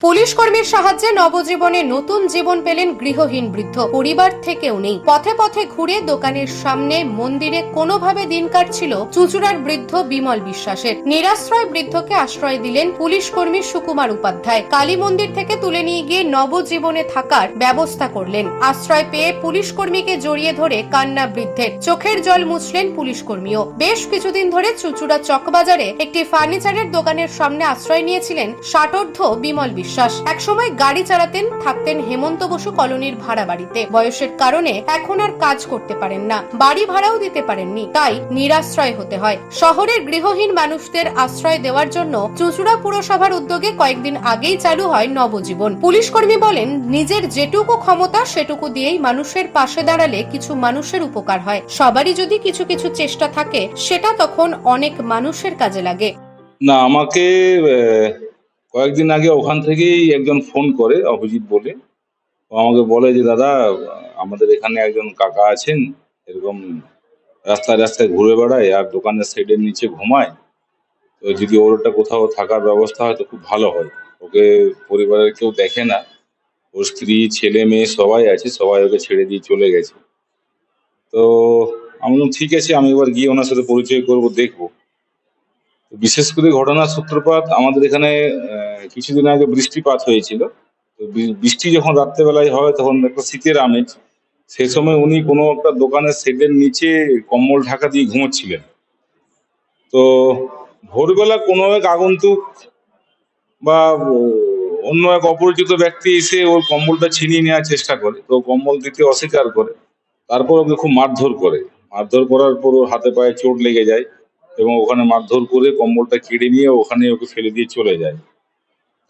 Police কর্মীর সাহায্যে নবজীবনে নতুন জীবন পেলেন গৃহহীন বৃদ্ধ। পরিবার থেকেও নেই। পথে পথে ঘুরে দোকানের সামনে মন্দিরে কোনোভাবে দিন কাটছিল চুচুড়ার বৃদ্ধ বিমল বিশ্বাসের। নিরাশ্রয় বৃদ্ধকে আশ্রয় দিলেন পুলিশ কর্মী সুকুমার উপাধ্যায়। কালী মন্দির থেকে তুলে নিয়ে গিয়ে নবজীবনে থাকার ব্যবস্থা করলেন। আশ্রয় পেয়ে পুলিশ কর্মীকে জড়িয়ে ধরে কান্না বৃদ্ধের। চোখের জল মুছলেন পুলিশ কর্মীও। বেশ কিছুদিন ধরে চুচুড়া চকবাজারে একটি ফার্নিচারের দোকানের সামনে আশ্রয় নিয়েছিলেন ষাটোর্ধ বিমল বিশ্বাস। একসময় গাড়ি চালাতেন, থাকতেন হেমন্ত বসু কলোনির ভাড়া বাড়িতে বয়সের কারণে এখন আর কাজ করতে পারেন না। বাড়ি ভাড়াও দিতে পারেননি। তাই নিরাশ্রয় হতে হয়। শহরের গৃহহীন মানুষদের আশ্রয় দেওয়ার জন্য চুচুড়া পুরসভার উদ্যোগে কয়েকদিন আগেই চালু হয় নবজীবন। পুলিশ কর্মী বলেন, নিজের যেটুকু ক্ষমতা সেটুকু দিয়েই মানুষের পাশে দাঁড়ালে কিছু মানুষের উপকার হয়। সবারই যদি কিছু কিছু চেষ্টা থাকে, সেটা তখন অনেক মানুষের কাজে লাগে। না, আমাকে কয়েকদিন আগে ওখান থেকেই একজন ফোন করে অভিজিৎ বলে। ও আমাকে বলে যে, দাদা, আমাদের এখানে একজন কাকা আছেন, এরকম রাস্তায় রাস্তায় ঘুরে বেড়ায় আর দোকানের সাইডের নিচে ঘুমায়। তো যদি ওর একটা কোথাও থাকার ব্যবস্থা হয় তো খুব ভালো হয়। ওকে পরিবারের কেউ দেখে না। ওর স্ত্রী, ছেলে, মেয়ে সবাই আছে, সবাই ওকে ছেড়ে দিয়ে চলে গেছে। তো আমি ঠিক আছে, আমি এবার গিয়ে ওনার সাথে পরিচয় করব, দেখব। বিশেষ করে ঘটনার সূত্রপাত আমাদের এখানে কিছুদিন আগে বৃষ্টিপাত হয়েছিল। বৃষ্টি যখন রাত্রেবেলায় হয়, তখন একটা শীতের আমেজ। সে সময় উনি কোনো একটা দোকানের শেডের নিচে কম্বল ঢাকা দিয়ে ঘুমোচ্ছিলেন। তো ভোরবেলা কোনো এক আগন্তুক বা অন্য এক অপরিচিত ব্যক্তি এসে ওর কম্বলটা ছিনিয়ে নেওয়ার চেষ্টা করে। তো কম্বল দিতে অস্বীকার করে। তারপর ওকে খুব মারধর করে। মারধর করার পর ওর হাতে পায়ে চোট লেগে যায় এবং ওখানে মারধর করে কম্বলটা কেড়ে নিয়ে ওখানে ওকে ফেলে দিয়ে চলে যায়।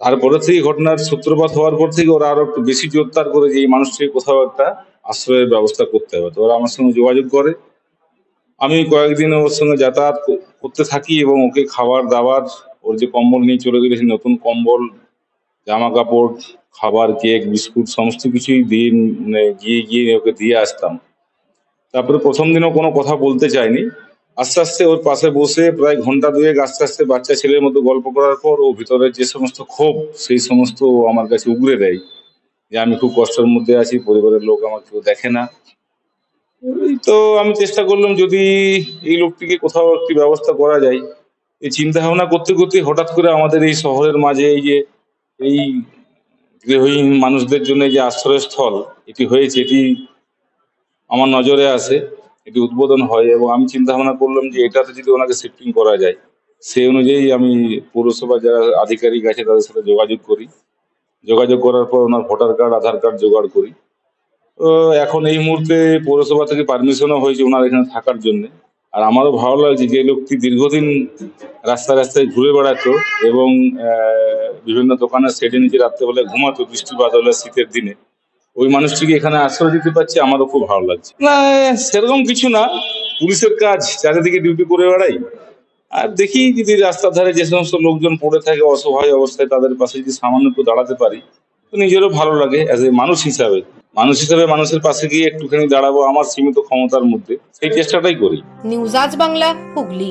তারপরে থেকে ঘটনার সূত্রপাত হওয়ার পর থেকে ওরা আরও একটু বেশি জোরদার করে যে এই মানুষটিকে কোথাও একটা আশ্রয়ের ব্যবস্থা করতে হবে। তো ওরা আমার সঙ্গে যোগাযোগ করে। আমি কয়েকদিন ওর সঙ্গে যাতায়াত করতে থাকি এবং ওকে খাবার দাবার, ওর যে কম্বল নিয়ে চলে সেই নতুন কম্বল জামা কাপড় খাবার, কেক, বিস্কুট, সমস্ত কিছুই দিয়ে মানে গিয়ে গিয়ে ওকে দিয়ে আসতাম। তারপরে প্রথম দিনও কোনো কথা বলতে চায়নি আস্তে আস্তে ওর পাশে বসে প্রায় ঘণ্টা দুয়েক আস্তে আস্তে বাচ্চা ছেলের মতো গল্প করার পর ও ভিতরে যে সমস্ত ক্ষোভ, সেই সমস্ত আমার কাছে উগরে দেয় যে আমি খুব কষ্টের মধ্যে আছি, পরিবারের লোক আমার কেউ দেখে না। তো আমি চেষ্টা করলাম যদি এই লোকটিকে কোথাও একটি ব্যবস্থা করা যায়। এই চিন্তা ভাবনা করতে করতে হঠাৎ করে আমাদের এই শহরের মাঝে এই যে, এই গৃহহীন মানুষদের জন্য যে আশ্রয়স্থল, এটি হয়েছে, এটি আমার নজরে আসে। এটি উদ্বোধন হয় এবং আমি চিন্তা ভাবনা করলাম যে এটাতে যদি ওনাকে শিফটিং করা যায়, সেই অনুযায়ী আমি পৌরসভার যারা আধিকারিক আছে তাদের সাথে যোগাযোগ করি। যোগাযোগ করার পর ওনার ভোটার কার্ড, আধার কার্ড জোগাড় করি। এখন এই মুহূর্তে পৌরসভা থেকে পারমিশনও হয়েছে ওনার এখানে থাকার জন্য। আর আমারও ভালো লাগছে যে লোকটি দীর্ঘদিন রাস্তায় রাস্তায় ঘুরে বেড়াতো এবং বিভিন্ন দোকানের সেটে নিচে রাত্রেবেলায় ঘুমাতো বৃষ্টি বাদলের শীতের দিনে। ওই মানুষটিকে এখানে আশ্রয় দিতে পারছি, আমারও খুব ভালো লাগছে। না, সেরকম কিছু না, পুলিশের কাজ, চারিদিকে ডিউটি করে বেড়াই। আর দেখি যদি রাস্তার ধারে যে সমস্ত লোকজন পড়ে থাকে, অসহায় অবস্থায় তাদের পাশে যদি সামান্য একটু দাঁড়াতে পারি, তো নিজেরও ভালো লাগে অ্যাজ এ মানুষ হিসাবে। মানুষ হিসাবে মানুষের পাশে গিয়ে একটুখানি দাঁড়াবো আমার সীমিত ক্ষমতার মধ্যে, সেই চেষ্টাটাই করি। নিউজ আজ বাংলা, হুগলি।